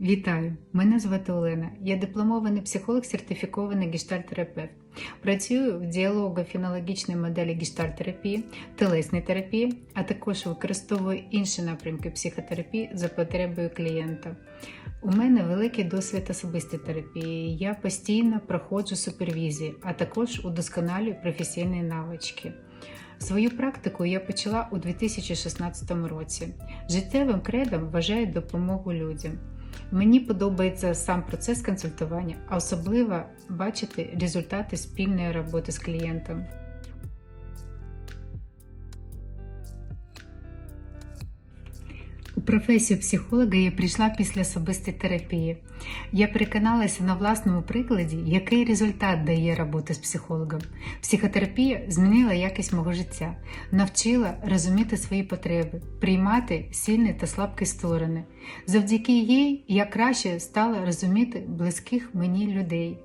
Вітаю! Мене звати Олена. Я дипломований психолог, сертифікований гештальтерапевт. Працюю в діалого-фінологічній моделі гештальтерапії, телесній терапії, а також використовую інші напрямки психотерапії за потребою клієнта. У мене великий досвід особистої терапії. Я постійно проходжу супервізії, а також удосконалюю професійні навички. Свою практику я почала у 2016 році. Життєвим кредом вважаю допомогу людям. Мені подобається сам процес консультування, а особливо бачити результати спільної роботи з клієнтом. Професію психолога я прийшла після особистої терапії. Я переконалася на власному прикладі, який результат дає робота з психологом. Психотерапія змінила якість мого життя, навчила розуміти свої потреби, приймати сильні та слабкі сторони. Завдяки їй я краще стала розуміти близьких мені людей.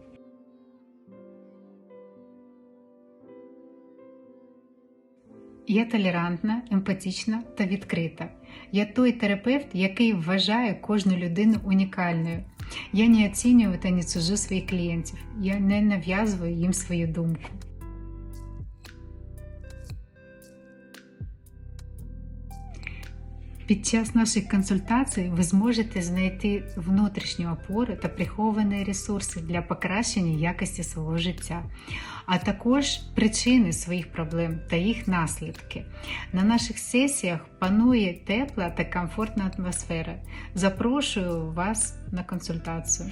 Я толерантна, емпатична та відкрита. Я той терапевт, який вважає кожну людину унікальною. Я не оцінюю та не сужу своїх клієнтів. Я не нав'язую їм свою думку. Під час наших консультацій ви зможете знайти внутрішню опору та приховані ресурси для покращення якості свого життя, а також причини своїх проблем та їх наслідки. На наших сесіях панує тепла та комфортна атмосфера. Запрошую вас на консультацію.